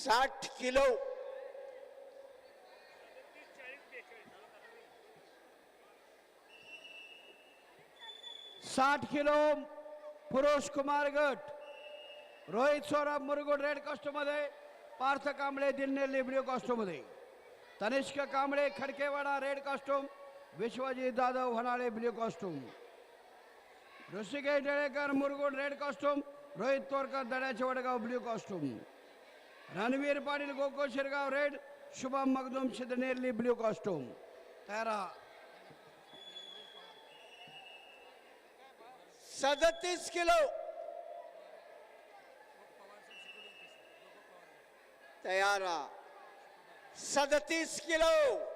साठ किलो. साठ किलो पुरुष कुमार गट. रोहित सौरभ मुरगुड रेड कॉस्टमध्ये पार्थ कांबळे दिन्नेल्ली ब्ल्यू कॉस्टमध्ये. Tanishk Kamble Khadkewada red costume Vishwajeet Jadhav Honale blue costume. Rushikesh Delekar Murgud red costume Rohit Torkar दड्याचे Vadgaon blue costume. Ranveer Patil गोको Shirgaon red Shubham Magdum Shidnerli blue costume. तयार. सदतीस kilo. तयारा. सदतीस किलो.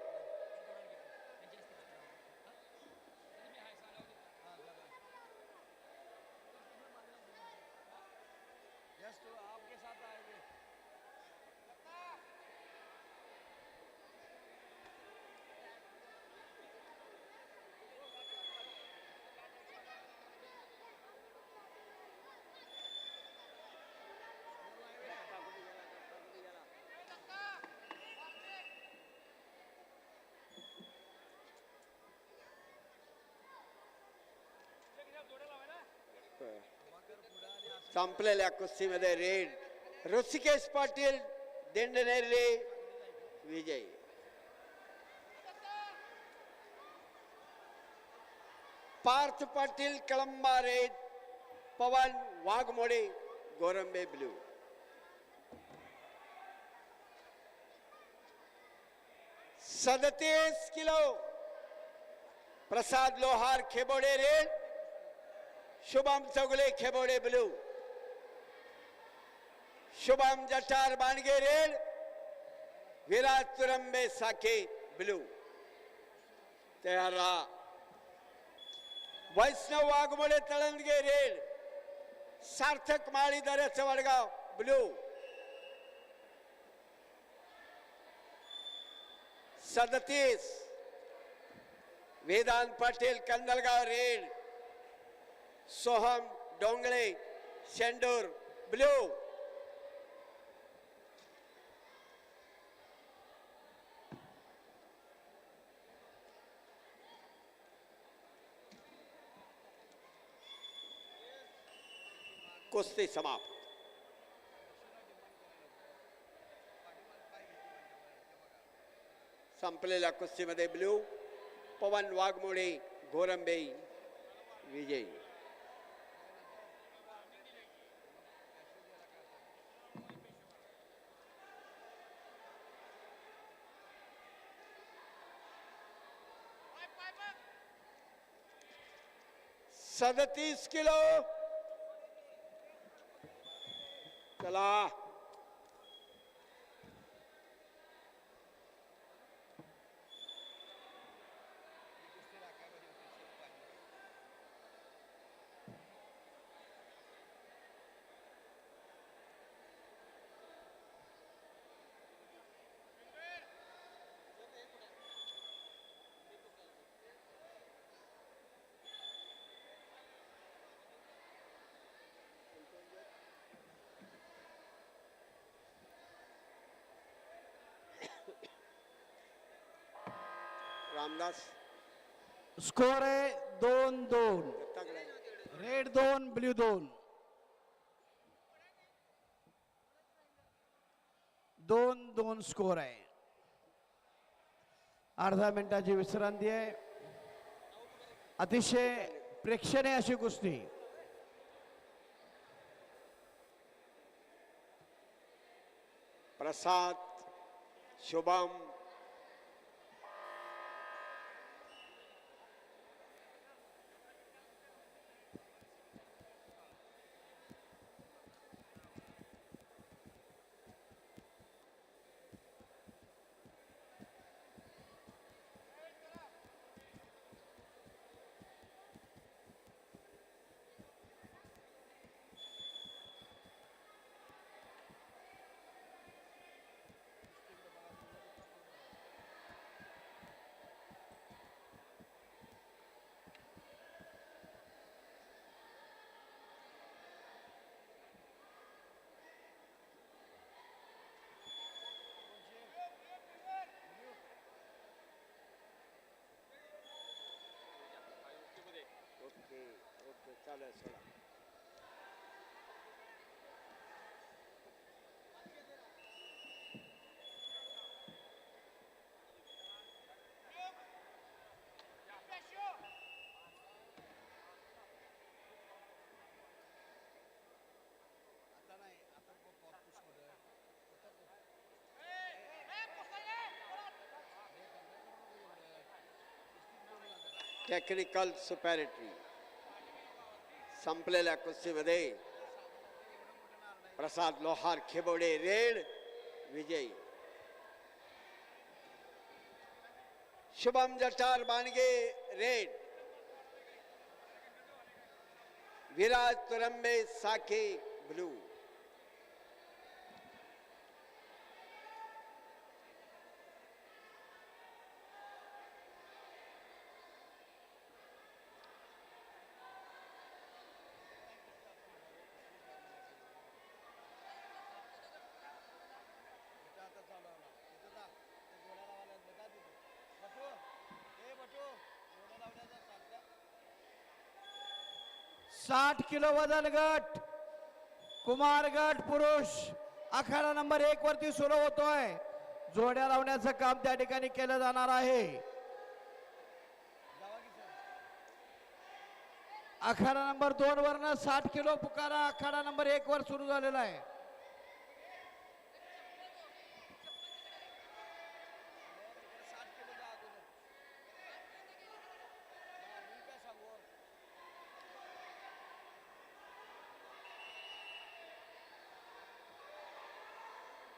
संपलेल्या कुस्तीमध्ये रेड ऋषिकेश पाटील दिंडनेरले विजयी. Parth Patil Kalamba red Pavan Waghmode Gorambe blue. सदतीस kilo Prasad Lohar Khebode red Shubham Chougale Khebode blue. Shubham Jatar Banage red. Viraj Turambe Sakhe blue. तयार राहा वैष्णव वाघमोडे तळंदगे रेड। सार्थक माळी दऱ्याचं वडगाव ब्लू। सदतीस। वेदांत पाटील कंदलगाव रेड। सोहम डोंगळे शेंडूर ब्लू. कुस्ती समाप्त. संपलेल्या कुस्तीमध्ये ब्लू पवन वाघमोडे घोरंबे विजयी. सदतीस किलो। चला। रामदास स्कोर आहे दोन दोन. रेड दोन ब्ल्यू दोन दोन दोन स्कोर आहे अर्धा मिनिटाची विश्रांती आहे अतिशय प्रेक्षणीय अशी कुस्ती. प्रसाद शुभम चालेल सोडा टेक्निकल सुपॅरिटी संपलेल्या कुस्तीमध्ये प्रसाद लोहार खेबवडे रेड विजयी. शुभम जटार बाणगे रेड. विराज तुरंबे साखे ब्लू. साठ किलो वजन गट कुमार गट पुरुष अखाडा नंबर एक वरती सुरू होतोय. जोड्या लावण्याचं काम त्या ठिकाणी केलं जाणार आहे. अखाडा नंबर दोन वरनं साठ किलो पुकारा अखाडा नंबर एक वर सुरू झालेला आहे.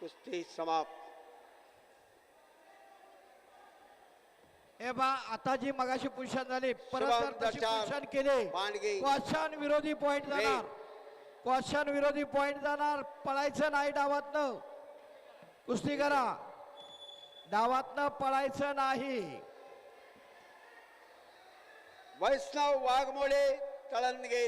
कुस्ती समाप्त. हे बा आता जी मगाशी पुरुषान झाली परत शुभम जर तशी दचार, पुरुषान केले. क्वाशान विरोधी पॉइंट जाणार. क्वाशान विरोधी पॉइंट जाणार. पळायचं नाही डावातनं. कुस्ती करा. डावातनं पळायचं नाही. वैष्णव वाघमोडे तळंदगे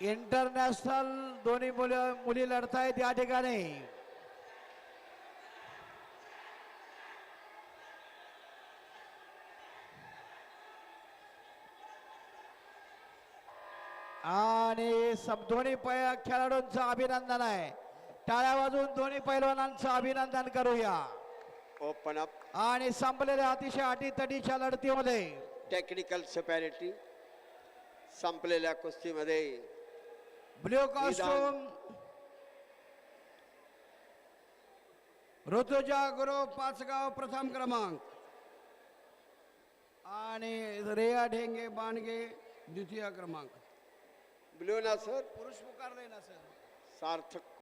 इंटरनॅशनल दोन्ही मुली मुली लढतायत या ठिकाणी. आणि सब दोन्ही पै- खेळाडूंचं अभिनंदन आहे. टाळ्या वाजवून दोन्ही पैलवानांचं अभिनंदन करूया. ओपन अप आणि संपलेल्या अतिशय अटीतटीच्या लढतीमध्ये टेक्निकल सुपॅरिटी संपलेल्या कुस्तीमध्ये ब्ल्यू कॉस्ट्यूम ऋतुजा गुरु पाचगाव प्रथम क्रमांक आणि रेया ढेंगे बाणगे द्वितीय क्रमांक ब्ल्यू ना सर पुरुष पुकारले ना सर सार्थक